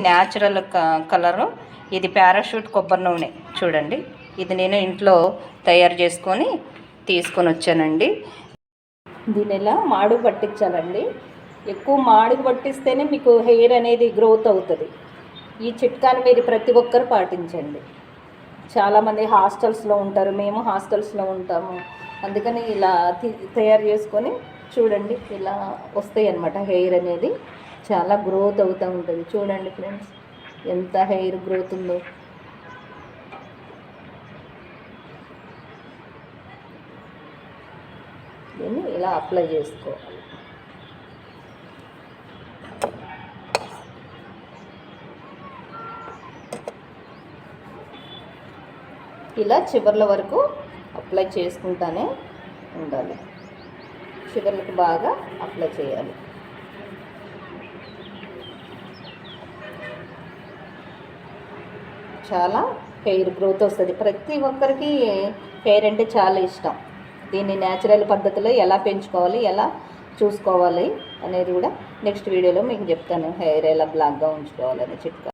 Natural colour. ఇది parachute కొబ్బరి నూనె. చూడండి. ఇది నేను ఇంట్లో తయారు చేసుకొని తీసుకొని వచ్చానండి. దీని ఎలా మాడుగు పట్టించాలండి. ఎక్కువ మాడుగు పట్టిస్తేనే మీకు హెయిర్ అనేది గ్రోత్ అవుతుంది. ఈ చిట్కాని మీరు ప్రతి ఒక్కరు పాటించండి. చాలామంది హాస్టల్స్లో ఉంటారు. మేము హాస్టల్స్లో ఉంటాము. అందుకని ఇలా తి- తయారు చేసుకొని చూడండి ఇలా వస్తాయి అన్నమాట హెయిర్ అనేది. చాలా గ్రోత్ అవుతూ ఉంటుంది. చూడండి ఫ్రెండ్స్ ఎంత హెయిర్ గ్రోత్ ఉందో. దీన్ని ఇలా అప్లై చేసుకోవాలి. ఇలా చివర్ల వరకు అప్లై చేసుకుంటానే ఉండాలి. షుగర్కి బాగా అప్లై చేయాలి. చాలా హెయిర్ గ్రోత్ వస్తుంది. ప్రతి ఒక్కరికి హెయిర్ అంటే చాలా ఇష్టం. దీన్ని న్యాచురల్ పద్ధతిలో ఎలా పెంచుకోవాలి ఎలా చూసుకోవాలి అనేది కూడా నెక్స్ట్ వీడియోలో మీకు చెప్తాను. హెయిర్ ఎలా బ్లాక్గా ఉంచుకోవాలని చిట్కా.